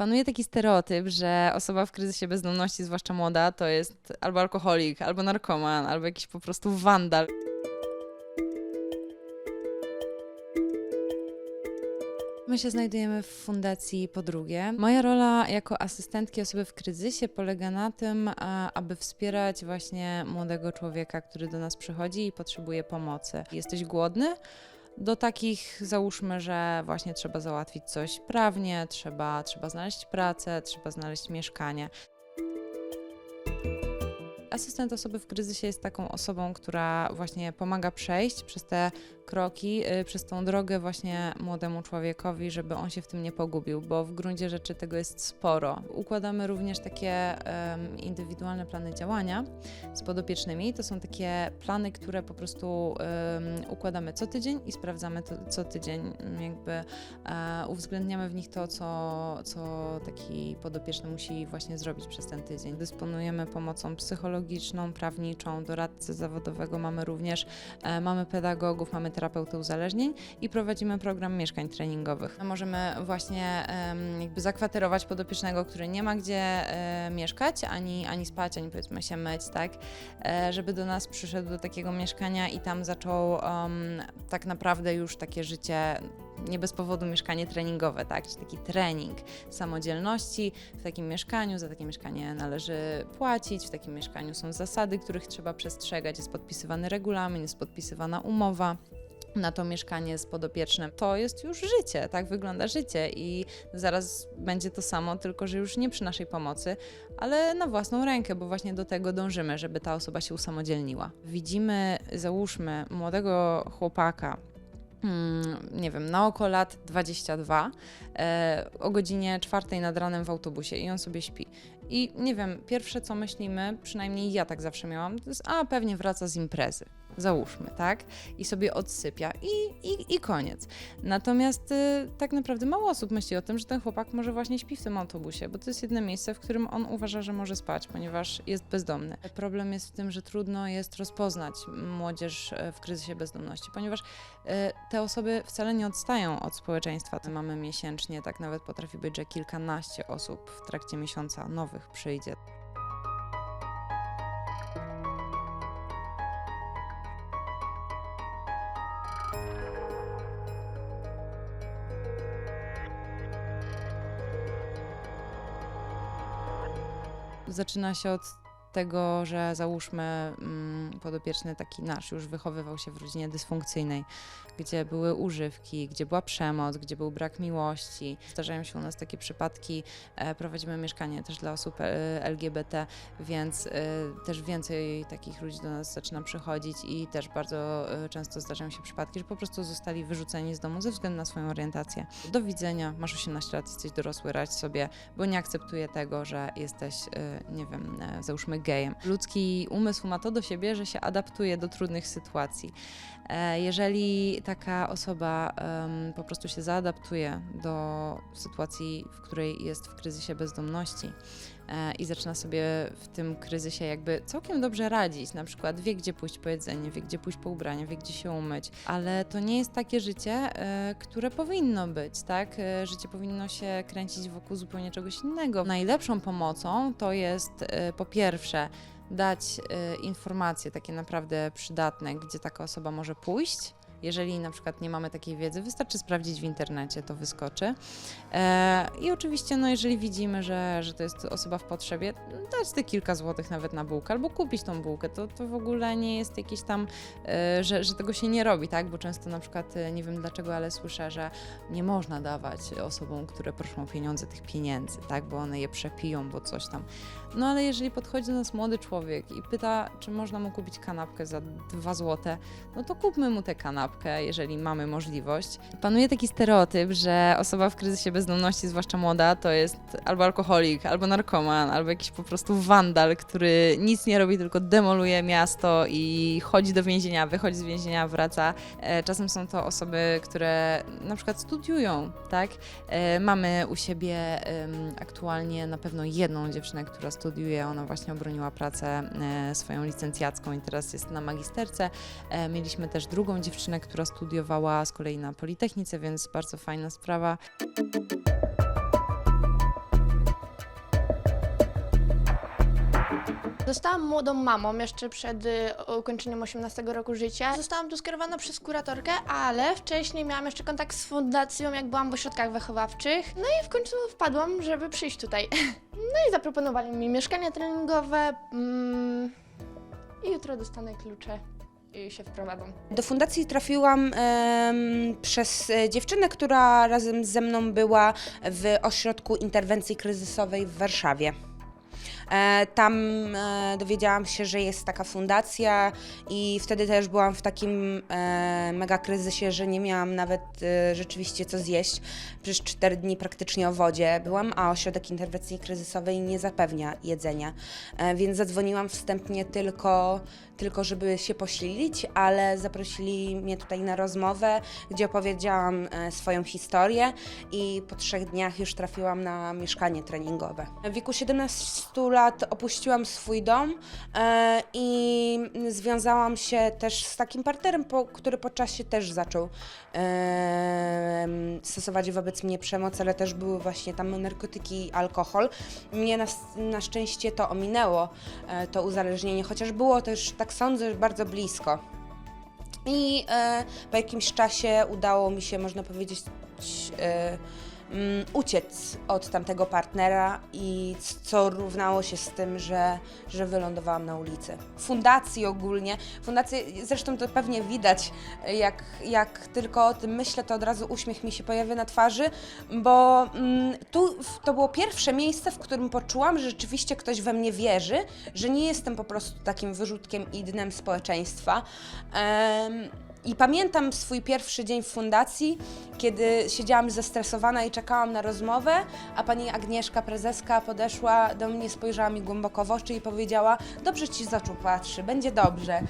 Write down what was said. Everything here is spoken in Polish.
Panuje taki stereotyp, że osoba w kryzysie bezdomności, zwłaszcza młoda, to jest albo alkoholik, albo narkoman, albo jakiś po prostu wandal. My się znajdujemy w Fundacji Podrugie. Moja rola jako asystentki osoby w kryzysie polega na tym, aby wspierać właśnie młodego człowieka, który do nas przychodzi i potrzebuje pomocy. Jesteś głodny? Do takich załóżmy, że właśnie trzeba załatwić coś prawnie, trzeba, trzeba znaleźć pracę, trzeba znaleźć mieszkanie. Asystent osoby w kryzysie jest taką osobą, która właśnie pomaga przejść przez te kroki, y, przez tą drogę właśnie młodemu człowiekowi, żeby on się w tym nie pogubił, bo w gruncie rzeczy tego jest sporo. Układamy również takie em, indywidualne plany działania z podopiecznymi. To są takie plany, które po prostu em, układamy co tydzień i sprawdzamy to co tydzień. Jakby e, uwzględniamy w nich to, co, co taki podopieczny musi właśnie zrobić przez ten tydzień. Dysponujemy pomocą psychologiczną, prawniczą, doradcę zawodowego mamy również, e, mamy pedagogów, mamy terapeutę uzależnień i prowadzimy program mieszkań treningowych. Możemy właśnie jakby zakwaterować podopiecznego, który nie ma gdzie e, mieszkać, ani, ani spać, ani powiedzmy się myć, tak, e, żeby do nas przyszedł do takiego mieszkania i tam zaczął em, tak naprawdę już takie życie nie bez powodu mieszkanie treningowe, tak? Czyli taki trening samodzielności w takim mieszkaniu. Za takie mieszkanie należy płacić, w takim mieszkaniu są zasady, których trzeba przestrzegać, jest podpisywany regulamin, jest podpisywana umowa. Na to mieszkanie z podopiecznym. To jest już życie, tak wygląda życie, i zaraz będzie to samo, tylko że już nie przy naszej pomocy, ale na własną rękę, bo właśnie do tego dążymy, żeby ta osoba się usamodzielniła. Widzimy, załóżmy, młodego chłopaka, mm, nie wiem, na oko lat 22, e, o godzinie czwartej nad ranem w autobusie i on sobie śpi. I nie wiem, pierwsze co myślimy, przynajmniej ja tak zawsze miałam, to jest, a pewnie wraca z imprezy. Załóżmy, tak? I sobie odsypia i, i, i koniec. Natomiast y, tak naprawdę mało osób myśli o tym, że ten chłopak może właśnie śpi w tym autobusie, bo to jest jedno miejsce, w którym on uważa, że może spać, ponieważ jest bezdomny. Problem jest w tym, że trudno jest rozpoznać młodzież e, w kryzysie bezdomności, ponieważ e, te osoby wcale nie odstają od społeczeństwa. Mamy miesięcznie, tak nawet potrafi być, że kilkanaście osób w trakcie miesiąca nowych przyjdzie. Zaczyna się od tego, że załóżmy mm, podopieczny taki nasz już wychowywał się w rodzinie dysfunkcyjnej, gdzie były używki, gdzie była przemoc, gdzie był brak miłości. Zdarzają się u nas takie przypadki. E, prowadzimy mieszkanie też dla osób e, LGBT, więc e, też więcej takich ludzi do nas zaczyna przychodzić i też bardzo często zdarzają się przypadki, że po prostu zostali wyrzuceni z domu ze względu na swoją orientację. Do widzenia, masz 18 lat, jesteś dorosły, radź sobie, bo nie akceptuję tego, że jesteś, nie wiem, załóżmy gejem. Ludzki umysł ma to do siebie, że się adaptuje do trudnych sytuacji. E, Jeżeli taka osoba po prostu się zaadaptuje do sytuacji, w której jest w kryzysie bezdomności e, i zaczyna sobie w tym kryzysie jakby całkiem dobrze radzić, na przykład wie gdzie pójść po jedzenie, wie gdzie pójść po ubranie, wie gdzie się umyć, ale to nie jest takie życie, e, które powinno być, tak? Życie powinno się kręcić wokół zupełnie czegoś innego. Najlepszą pomocą to jest po pierwsze dać e, informacje takie naprawdę przydatne, gdzie taka osoba może pójść. Jeżeli na przykład nie mamy takiej wiedzy, wystarczy sprawdzić w internecie, to wyskoczy. E, I oczywiście, no, jeżeli widzimy, że, że to jest osoba w potrzebie, dać te kilka złotych nawet na bułkę, albo kupić tą bułkę, to, to w ogóle nie jest jakieś tam, e, że, że tego się nie robi, tak? Bo często na przykład, e, nie wiem dlaczego, ale słyszę, że nie można dawać osobom, które proszą o pieniądze, tych pieniędzy, tak? Bo one je przepiją, bo coś tam. No ale jeżeli podchodzi do nas młody człowiek i pyta, czy można mu kupić kanapkę za dwa złote, no to kupmy mu tę kanapkę, jeżeli mamy możliwość. Panuje taki stereotyp, że osoba w kryzysie bezdomności, zwłaszcza młoda, to jest albo alkoholik, albo narkoman, albo jakiś po prostu wandal, który nic nie robi, tylko demoluje miasto i chodzi do więzienia, wychodzi z więzienia, wraca. E, Czasem są to osoby, które na przykład studiują, tak? E, Mamy u siebie aktualnie na pewno jedną dziewczynę, która studiuje. Ona właśnie obroniła pracę e, swoją licencjacką i teraz jest na magisterce. Mieliśmy też drugą dziewczynę, która studiowała z kolei na Politechnice, więc bardzo fajna sprawa. Zostałam młodą mamą jeszcze przed y, ukończeniem 18 roku życia. Zostałam tu skierowana przez kuratorkę, ale wcześniej miałam jeszcze kontakt z fundacją, jak byłam w ośrodkach wychowawczych. No i w końcu wpadłam, żeby przyjść tutaj. No i zaproponowali mi mieszkanie treningowe. Mm, I jutro dostanę klucze i się wprowadzam. Do fundacji trafiłam przez e, dziewczynę, która razem ze mną była w ośrodku interwencji kryzysowej w Warszawie. E, Tam e, dowiedziałam się, że jest taka fundacja i wtedy też byłam w takim e, mega kryzysie, że nie miałam nawet rzeczywiście co zjeść. Przez 4 dni praktycznie o wodzie byłam, a ośrodek interwencji kryzysowej nie zapewnia jedzenia. Więc zadzwoniłam wstępnie tylko, tylko żeby się posilić, ale zaprosili mnie tutaj na rozmowę, gdzie opowiedziałam swoją historię i po trzech dniach już trafiłam na mieszkanie treningowe. W wieku 17 lat opuściłam swój dom e, i związałam się też z takim partnerem, który po czasie też zaczął e, stosować wobec mnie przemoc, ale też były właśnie tam narkotyki i alkohol. Mnie na, na szczęście to ominęło, e, to uzależnienie, chociaż było też, tak sądzę, bardzo blisko. I po jakimś czasie udało mi się, można powiedzieć, mm, uciec od tamtego partnera i co równało się z tym, że, że wylądowałam na ulicy. Fundacji ogólnie, fundacje, zresztą to pewnie widać, jak, jak tylko o tym myślę, to od razu uśmiech mi się pojawia na twarzy, bo mm, tu to było pierwsze miejsce, w którym poczułam, że rzeczywiście ktoś we mnie wierzy, że nie jestem po prostu takim wyrzutkiem i dnem społeczeństwa. Em, i pamiętam swój pierwszy dzień w fundacji, kiedy siedziałam zestresowana i czekałam na rozmowę, a pani Agnieszka, prezeska, podeszła do mnie, spojrzała mi głęboko w oczy i powiedziała: Dobrze ci z oczu patrzy, będzie dobrze.